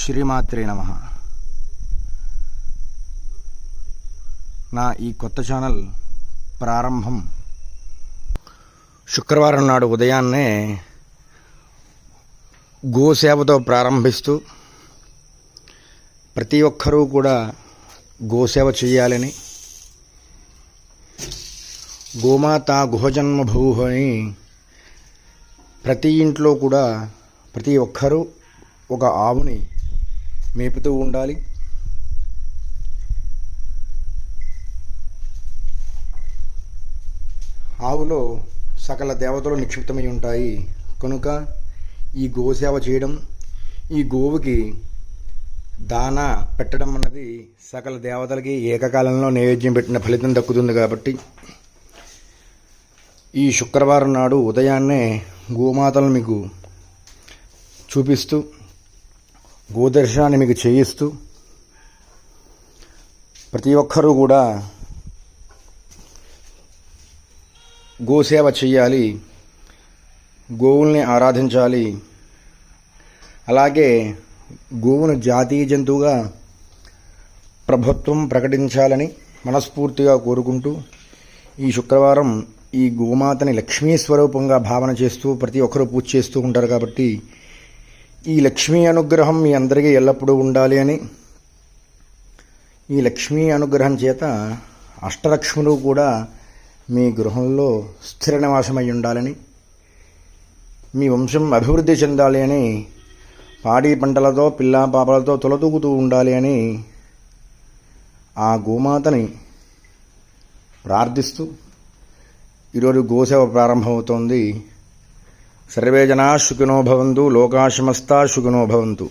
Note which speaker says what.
Speaker 1: శ్రీమాత్రే నమ. నా ఈ కొత్త ఛానల్ ప్రారంభం. శుక్రవారం నాడు ఉదయాన్నే గోసేవతో ప్రారంభిస్తూ ప్రతి ఒక్కరూ కూడా గోసేవ చేయాలని గోమాత గుహజన్మ భూ అని ప్రతి ఇంట్లో కూడా ప్రతి ఒక్కరూ ఒక ఆవుని మేపుతూ ఉండాలి. ఆవులో సకల దేవతలు నిక్షిప్తమై ఉంటాయి. కనుక ఈ గోసేవ చేయడం ఈ గోవుకి దాన పెట్టడం అన్నది సకల దేవతలకి ఏకకాలంలో నైవేద్యం పెట్టిన ఫలితం దక్కుతుంది కాబట్టి ఈ శుక్రవారం నాడు ఉదయాన్నే గోమాతలను మీకు చూపిస్తూ గోదర్శనాన్ని మీకు చేయిస్తూ ప్రతి ఒక్కరూ కూడా గోసేవ చేయాలి గోవుల్ని ఆరాధించాలి. అలాగే గోవును జాతీయ జంతువుగా ప్రభుత్వం ప్రకటించాలని మనస్ఫూర్తిగా కోరుకుంటూ ఈ శుక్రవారం ఈ గోమాతని లక్ష్మీ స్వరూపంగా భావన చేస్తూ ప్రతి ఒక్కరూ పూజ చేస్తూ ఉంటారు కాబట్టి ఈ లక్ష్మీ అనుగ్రహం మీ అందరికీ ఎల్లప్పుడూ ఉండాలి అని. ఈ లక్ష్మీ అనుగ్రహం చేత అష్టలక్ష్ములు కూడా మీ గృహంలో స్థిర నివాసమై ఉండాలని మీ వంశం అభివృద్ధి చెందాలి అని పాడి పంటలతో పిల్లా పాపలతో తొలతూగుతూ ఉండాలి అని ఆ గోమాతని ప్రార్థిస్తూ ఈరోజు గోసేవ ప్రారంభమవుతోంది. సర్వే జనా శుకినో భవంతు లోకాశమస్తా శుకినో భవంతు.